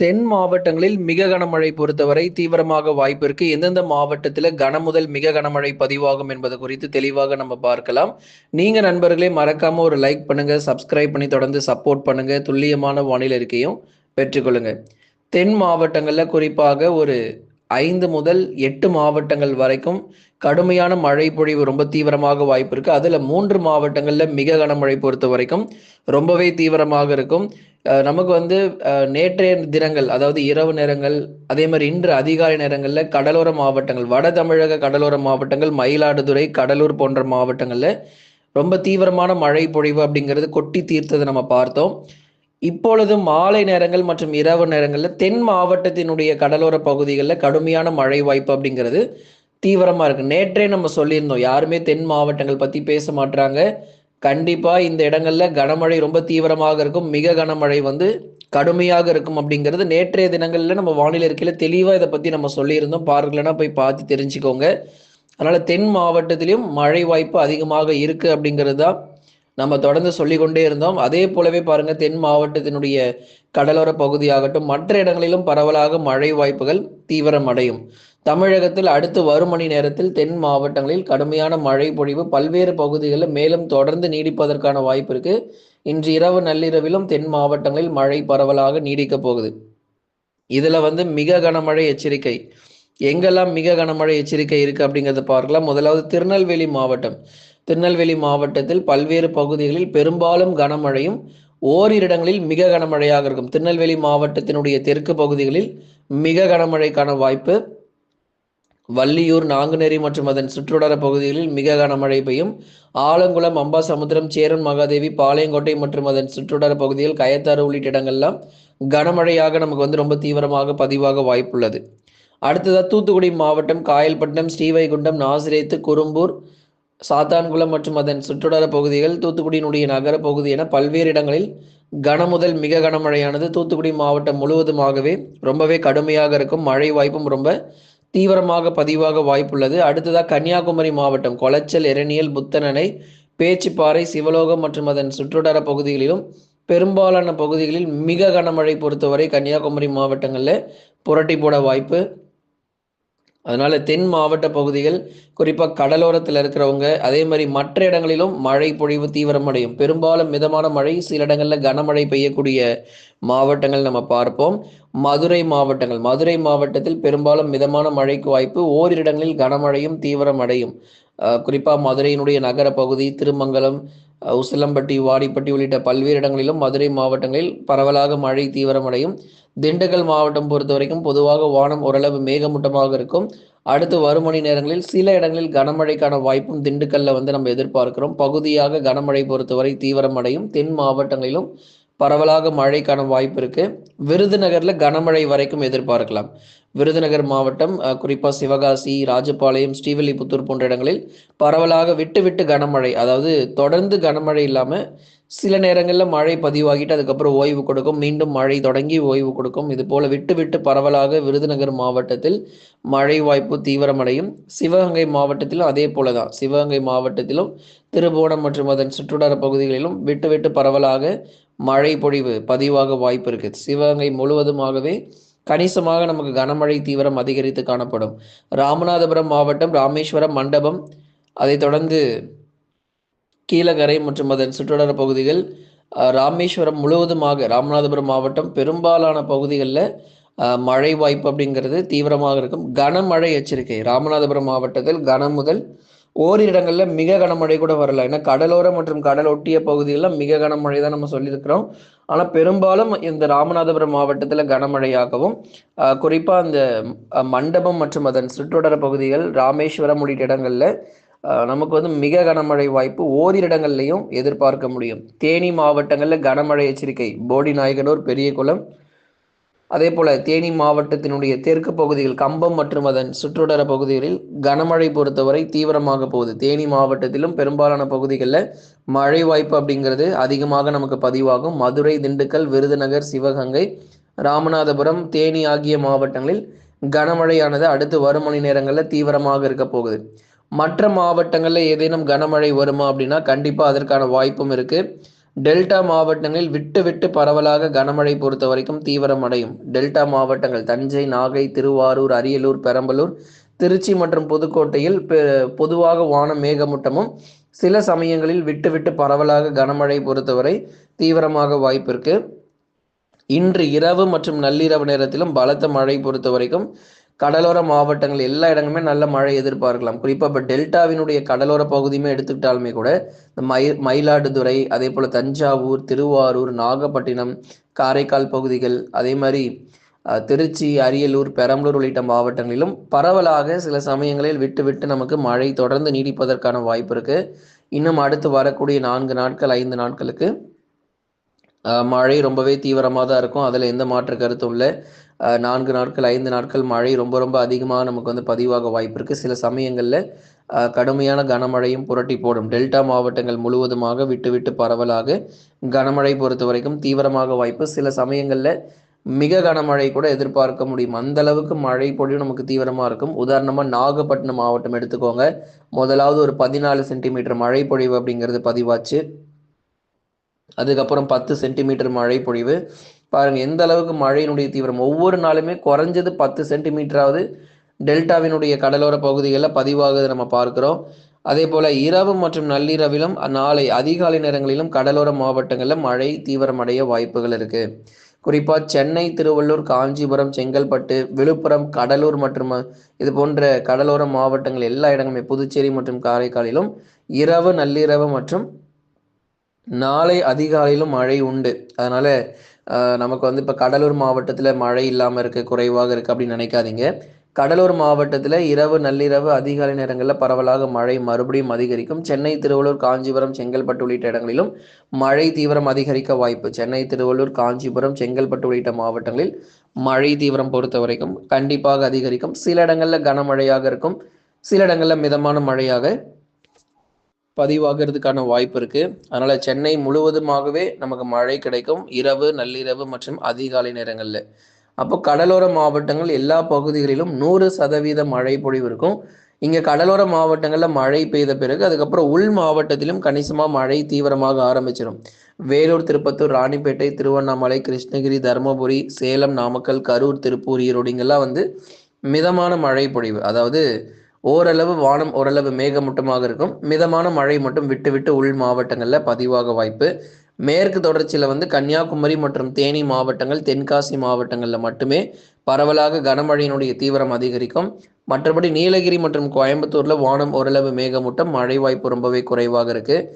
தென் மாவட்டங்களில் மிக கனமழை பொறுத்தவரை தீவிரமாக வாய்ப்பு இருக்கு. எந்தெந்த மாவட்டத்தில் கனமுதல் மிக கனமழை பதிவாகும் என்பது குறித்து தெளிவாக நம்ம பார்க்கலாம். நீங்க நண்பர்களே மறக்காம ஒரு லைக் பண்ணுங்க சப்ஸ்கிரைப் பண்ணி தொடர்ந்து சப்போர்ட் பண்ணுங்க. துல்லியமான வானிலை இருக்கையும் பெற்றுக்கொள்ளுங்க தென் மாவட்டங்களில் குறிப்பாக ஒரு ஐந்து முதல் எட்டு மாவட்டங்கள் வரைக்கும் கடுமையான மழை பொழிவு ரொம்ப தீவிரமாக வாய்ப்பு இருக்கு. அதுல மூன்று மாவட்டங்கள்ல மிக கனமழை பொறுத்த வரைக்கும் ரொம்பவே தீவிரமாக இருக்கும். நமக்கு வந்து நேற்றைய தினங்கள் அதாவது இரவு நேரங்கள் அதே மாதிரி இன்று அதிகாலை நேரங்களில் கடலோர மாவட்டங்கள் வட தமிழக கடலோர மாவட்டங்கள் மயிலாடுதுறை கடலூர் போன்ற மாவட்டங்களில் ரொம்ப தீவிரமான மழை பொழிவு அப்படிங்கிறது கொட்டி தீர்த்ததை நம்ம பார்த்தோம். இப்பொழுது மாலை நேரங்கள் மற்றும் இரவு நேரங்களில் தென் மாவட்டத்தினுடைய கடலோர பகுதிகளில் கடுமையான மழை வாய்ப்பு அப்படிங்கிறது தீவிரமாக இருக்கு. நேற்றே நம்ம சொல்லியிருந்தோம் யாருமே தென் மாவட்டங்கள் பற்றி பேச மாட்டாங்க கண்டிப்பா இந்த இடங்கள்ல கனமழை ரொம்ப தீவிரமாக இருக்கும். மிக கனமழை வந்து கடுமையாக இருக்கும் அப்படிங்கிறது நேற்றைய தினங்கள்ல நம்ம வானிலை இருக்கையில தெளிவா இதை பத்தி நம்ம சொல்லியிருந்தோம். பார்க்கலன்னா போய் பார்த்து தெரிஞ்சுக்கோங்க. அதனால தென் மாவட்டத்திலும் மழை வாய்ப்பு அதிகமாக இருக்கு அப்படிங்கிறது தான் நம்ம தொடர்ந்து சொல்லிக்கொண்டே இருந்தோம். அதே போலவே பாருங்க தென் மாவட்டத்தினுடைய கடலோர பகுதியாகட்டும் மற்ற இடங்களிலும் பரவலாக மழை வாய்ப்புகள் தீவிரமடையும் தமிழகத்தில் அடுத்து வரும் மணி நேரத்தில் தென் மாவட்டங்களில் கடுமையான மழை பொழிவு பல்வேறு பகுதிகளில் மேலும் தொடர்ந்து நீடிப்பதற்கான வாய்ப்பு இருக்கு. இன்று இரவு நள்ளிரவிலும் தென் மாவட்டங்களில் மழை பரவலாக நீடிக்க போகுது. இதுல வந்து மிக கனமழை எச்சரிக்கை. எங்கெல்லாம் மிக கனமழை எச்சரிக்கை இருக்கு அப்படிங்கறத பார்க்கலாம். முதலாவது திருநெல்வேலி மாவட்டம். திருநெல்வேலி மாவட்டத்தில் பல்வேறு பகுதிகளில் பெரும்பாலும் கனமழையும் ஓரிரு இடங்களில் மிக கனமழையாக இருக்கும். திருநெல்வேலி மாவட்டத்தினுடைய தெற்கு பகுதிகளில் மிக கனமழைக்கான வாய்ப்பு. வள்ளியூர் நாங்குநேரி மற்றும் அதன் சுற்றுவட்டார பகுதிகளில் மிக கனமழை பெய்யும். ஆலங்குளம் அம்பாசமுத்திரம் சேரன் மகாதேவி பாளையங்கோட்டை மற்றும் அதன் சுற்றுவட்டார பகுதியில் கயத்தாறு உள்ளிட்ட இடங்கள்லாம் கனமழையாக நமக்கு வந்து ரொம்ப தீவிரமாக பதிவாக வாய்ப்புள்ளது. அடுத்ததாக தூத்துக்குடி மாவட்டம் காயல்பட்டினம் ஸ்ரீவைகுண்டம் நாசிரேத்து குறும்பூர் சாத்தான்குளம் மற்றும் அதன் சுற்றுவட்டார பகுதிகள் தூத்துக்குடியினுடைய நகர பகுதி என பல்வேறு இடங்களில் கனமுதல் மிக கனமழையானது தூத்துக்குடி மாவட்டம் முழுவதுமாகவே ரொம்பவே கடுமையாக இருக்கும். மழை வாய்ப்பும் ரொம்ப தீவிரமாக பதிவாக வாய்ப்புள்ளது. அடுத்ததாக கன்னியாகுமரி மாவட்டம் கொளச்சல் எரணியல் புத்தனணை பேச்சிப்பாறை சிவலோகம் மற்றும் அதன் சுற்றுவட்டார பகுதிகளிலும் பெரும்பாலான பகுதிகளில் மிக கனமழை பொறுத்தவரை கன்னியாகுமரி மாவட்டங்களில் புரட்டி போட வாய்ப்பு அதனால தென் மாவட்ட பகுதிகள் குறிப்பாக கடலோரத்தில் இருக்கிறவங்க அதே மாதிரி மற்ற இடங்களிலும் மழை பொழிவு தீவிரமடையும் பெரும்பாலும் மிதமான மழை சில இடங்களில் கனமழை பெய்யக்கூடிய மாவட்டங்கள் நம்ம பார்ப்போம். மதுரை மாவட்டங்கள் மதுரை மாவட்டத்தில் பெரும்பாலும் மிதமான மழைக்கு வாய்ப்பு ஓரிரு இடங்களில் கனமழையும் தீவிரமடையும் குறிப்பாக மதுரையினுடைய நகர பகுதி திருமங்கலம் உசிலம்பட்டி வாடிப்பட்டி உள்ளிட்ட பல்வேறு இடங்களிலும் மதுரை மாவட்டங்களில் பரவலாக மழை தீவிரமடையும். திண்டுக்கல் மாவட்டம் பொறுத்த வரைக்கும் பொதுவாக வானம் ஓரளவு மேகமூட்டமாக இருக்கும். அடுத்து வரும் மணி நேரங்களில் சில இடங்களில் கனமழைக்கான வாய்ப்பும் திண்டுக்கல்ல வந்து நம்ம எதிர்பார்க்கிறோம். பகுதியாக கனமழை பொறுத்தவரை தீவிரமடையும். தென் மாவட்டங்களிலும் பரவலாக மழைக்கான வாய்ப்பு இருக்கு. விருதுநகர்ல கனமழை வரைக்கும் எதிர்பார்க்கலாம். விருதுநகர் மாவட்டம் குறிப்பாக சிவகாசி ராஜபாளையம் ஸ்ரீவில்லிபுத்தூர் போன்ற இடங்களில் பரவலாக விட்டு விட்டு கனமழை அதாவது தொடர்ந்து கனமழை இல்லாமல் சில நேரங்களில் மழை பதிவாகிட்டு அதுக்கப்புறம் ஓய்வு கொடுக்கும் மீண்டும் மழை தொடங்கி ஓய்வு கொடுக்கும். இது போல விட்டு விட்டு பரவலாக விருதுநகர் மாவட்டத்தில் மழை வாய்ப்பு தீவிரமடையும். சிவகங்கை மாவட்டத்திலும் அதே போலதான். சிவகங்கை மாவட்டத்திலும் திருபுவனம் மற்றும் அதன் சுற்றுவட்டார பகுதிகளிலும் விட்டு விட்டு பரவலாக மழை பொழிவு பதிவாக வாய்ப்பு இருக்கு. சிவகங்கை முழுவதுமாகவே கணிசமாக நமக்கு கனமழை தீவிரம் அதிகரித்து காணப்படும். ராமநாதபுரம் மாவட்டம் ராமேஸ்வரம் மண்டபம் அதைத் தொடர்ந்து கீழகரை மற்றும் அதன் சுற்றுவட்டார பகுதிகள் ராமேஸ்வரம் முழுவதுமாக ராமநாதபுரம் மாவட்டம் பெரும்பாலான பகுதிகளில் மழை வாய்ப்பு அப்படிங்கிறது தீவிரமாக இருக்கும். கனமழை எச்சரிக்கை. ராமநாதபுரம் மாவட்டத்தில் கனம் முதல் ஓரிரு இடங்களில் மிக கனமழை கூட வரலாம் ஏன்னா கடலோரம் மற்றும் கடல் ஒட்டிய பகுதிகளில் மிக கனமழை தான் நம்ம சொல்லியிருக்கிறோம். ஆனால் பெரும்பாலும் இந்த ராமநாதபுரம் மாவட்டத்தில் கனமழையாகவும் குறிப்பாக அந்த மண்டபம் மற்றும் அதன் சுற்றுவட்டார பகுதிகள் ராமேஸ்வரம் உள்ளிட்ட இடங்களில் நமக்கு வந்து மிக கனமழை வாய்ப்பு ஓரிரு இடங்கள்லையும் எதிர்பார்க்க முடியும். தேனி மாவட்டங்களில் கனமழை எச்சரிக்கை. போடி நாயகனூர் பெரியகுளம் அதே போல தேனி மாவட்டத்தினுடைய தெற்கு பகுதிகள் கம்பம் மற்றும் அதன் சுற்றுவட்டார பகுதிகளில் கனமழை பொறுத்தவரை தீவிரமாக போகுது. தேனி மாவட்டத்திலும் பெரும்பாலான பகுதிகளில் மழை வாய்ப்பு அப்படிங்கிறது அதிகமாக நமக்கு பதிவாகும். மதுரை திண்டுக்கல் விருதுநகர் சிவகங்கை ராமநாதபுரம் தேனி ஆகிய மாவட்டங்களில் கனமழையானது அடுத்து வரும் மணி நேரங்களில் தீவிரமாக இருக்க போகுது. மற்ற மாவட்டங்களில் ஏதேனும் கனமழை வருமா அப்படின்னா கண்டிப்பாக அதற்கான வாய்ப்பும் இருக்குது டெல்டா மாவட்டங்களில் விட்டு விட்டு பரவலாக கனமழை பொறுத்த வரைக்கும் தீவிரமடையும் டெல்டா மாவட்டங்கள் தஞ்சை நாகை திருவாரூர் அரியலூர் பெரம்பலூர் திருச்சி மற்றும் புதுக்கோட்டையில் பொதுவாக வானம் மேகமூட்டமும் சில சமயங்களில் விட்டு விட்டு பரவலாக கனமழை பொறுத்தவரை தீவிரமாக வாய்ப்பு இன்று இரவு மற்றும் நள்ளிரவு நேரத்திலும் பலத்த மழை பொறுத்த வரைக்கும் கடலோர மாவட்டங்கள் எல்லா இடங்களுமே நல்ல மழை எதிர்பார்க்கலாம். குறிப்பாக இப்போ டெல்டாவினுடைய கடலோர பகுதியுமே எடுத்துக்கிட்டாலுமே கூட இந்த மயி மயிலாடுதுறை அதே போல் தஞ்சாவூர் திருவாரூர் நாகப்பட்டினம் காரைக்கால் பகுதிகள் அதே மாதிரி திருச்சி அரியலூர் பெரம்பலூர் உள்ளிட்ட மாவட்டங்களிலும் பரவலாக சில சமயங்களில் விட்டு விட்டு நமக்கு மழை தொடர்ந்து நீடிப்பதற்கான வாய்ப்பு இருக்கு. இன்னும் அடுத்து வரக்கூடிய நான்கு நாட்கள் ஐந்து நாட்களுக்கு மழை ரொம்பவே தீவிரமாக தான் இருக்கும். அதில் எந்த மாற்று கருத்தும் இல்லை. நான்கு நாட்கள் ஐந்து நாட்கள் மழை ரொம்ப ரொம்ப அதிகமாக நமக்கு வந்து பதிவாக வாய்ப்பு இருக்குது சில சமயங்களில் கடுமையான கனமழையும் புரட்டி போடும். டெல்டா மாவட்டங்கள் முழுவதுமாக விட்டு விட்டு பரவலாக கனமழை பொறுத்த வரைக்கும் தீவிரமாக வாய்ப்பு. சில சமயங்களில் மிக கனமழை கூட எதிர்பார்க்க முடியும். அந்த அளவுக்கு மழை பொழியும் நமக்கு தீவிரமாக இருக்கும். உதாரணமாக நாகப்பட்டினம் மாவட்டம் எடுத்துக்கோங்க. முதலாவது ஒரு பதினாலு சென்டிமீட்டர் மழை பொழிவு அப்படிங்கிறது பதிவாச்சு. அதுக்கப்புறம் பத்து சென்டிமீட்டர் மழை பொழிவு. பாருங்க எந்த அளவுக்கு மழையினுடைய தீவிரம்? ஒவ்வொரு நாளுமே குறைஞ்சது பத்து சென்டிமீட்டராவது டெல்டாவினுடைய கடலோர பகுதிகளில் பதிவாகுது நம்ம பார்க்கிறோம். அதே போல இரவு மற்றும் நள்ளிரவிலும் நாளை அதிகாலை நேரங்களிலும் கடலோர மாவட்டங்களில் மழை தீவிரமடைய வாய்ப்புகள் இருக்கு. குறிப்பா சென்னை திருவள்ளூர் காஞ்சிபுரம் செங்கல்பட்டு விழுப்புரம் கடலூர் மற்றும் இது போன்ற கடலோர மாவட்டங்கள் எல்லா இடங்களுமே புதுச்சேரி மற்றும் காரைக்காலிலும் இரவு நள்ளிரவு மற்றும் நாளை அதிகாலையிலும் மழை உண்டு. அதனால நமக்கு வந்து இப்போ கடலூர் மாவட்டத்தில் மழை இல்லாமல் இருக்குது குறைவாக இருக்குது அப்படின்னு நினைக்காதீங்க. கடலூர் மாவட்டத்தில் இரவு நள்ளிரவு அதிகாலை நேரங்களில் பரவலாக மழை மறுபடியும் அதிகரிக்கும். சென்னை திருவள்ளூர் காஞ்சிபுரம் செங்கல்பட்டு உள்ளிட்ட இடங்களிலும் மழை தீவிரம் அதிகரிக்க வாய்ப்பு. சென்னை திருவள்ளூர் காஞ்சிபுரம் செங்கல்பட்டு உள்ளிட்ட மாவட்டங்களில் மழை தீவிரம் பொறுத்த வரைக்கும் கண்டிப்பாக அதிகரிக்கும். சில இடங்களில் கனமழையாக இருக்கும். சில இடங்களில் மிதமான மழையாக பதிவாகிறதுக்கான வாய்ப்பு இருக்கு. அதனால சென்னை முழுவதுமாகவே நமக்கு மழை கிடைக்கும். இரவு நள்ளிரவு மற்றும் அதிகாலை நேரங்களில். அப்போ கடலோர மாவட்டங்கள் எல்லா பகுதிகளிலும் நூறு சதவீத மழை பொழிவு இருக்கும். இங்க கடலோர மாவட்டங்களில் மழை பெய்த பிறகு அதுக்கப்புறம் உள் மாவட்டத்திலும் கணிசமா மழை தீவிரமாக ஆரம்பிச்சிடும் வேலூர் திருப்பத்தூர் ராணிப்பேட்டை திருவண்ணாமலை கிருஷ்ணகிரி தருமபுரி சேலம் நாமக்கல் கரூர் திருப்பூர் ஈரோடு இங்கெல்லாம் வந்து மிதமான மழை பொழிவு. அதாவது ஓரளவு வானம் ஓரளவு மேகமூட்டமாக இருக்கும். மிதமான மழை மட்டும் விட்டு விட்டு உள் மாவட்டங்களில் பதிவாக வாய்ப்பு. மேற்கு தொடர்ச்சியில் வந்து கன்னியாகுமரி மற்றும் தேனி மாவட்டங்கள் தென்காசி மாவட்டங்களில் மட்டுமே பரவலாக கனமழையினுடைய தீவிரம் அதிகரிக்கும். மற்றபடி நீலகிரி மற்றும் கோயம்புத்தூரில் வானம் ஓரளவு மேகமூட்டம் மழை வாய்ப்பு ரொம்பவே குறைவாக இருக்குது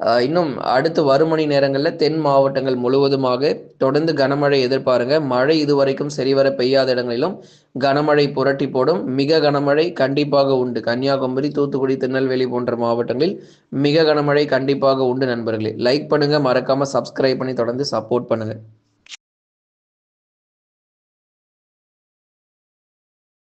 இன்னும் அடுத்து வரும் மணி நேரங்களில் தென் மாவட்டங்கள் முழுவதுமாக தொடர்ந்து கனமழை எதிர்பாருங்க. மழை இதுவரைக்கும் சரிவர பெய்யாத இடங்களிலும் கனமழை புரட்டி போடும். மிக கனமழை கண்டிப்பாக உண்டு. கன்னியாகுமரி தூத்துக்குடி திருநெல்வேலி போன்ற மாவட்டங்களில் மிக கனமழை கண்டிப்பாக உண்டு நண்பர்களே. லைக் பண்ணுங்க. மறக்காம சப்ஸ்கிரைப் பண்ணி தொடர்ந்து சப்போர்ட் பண்ணுங்க.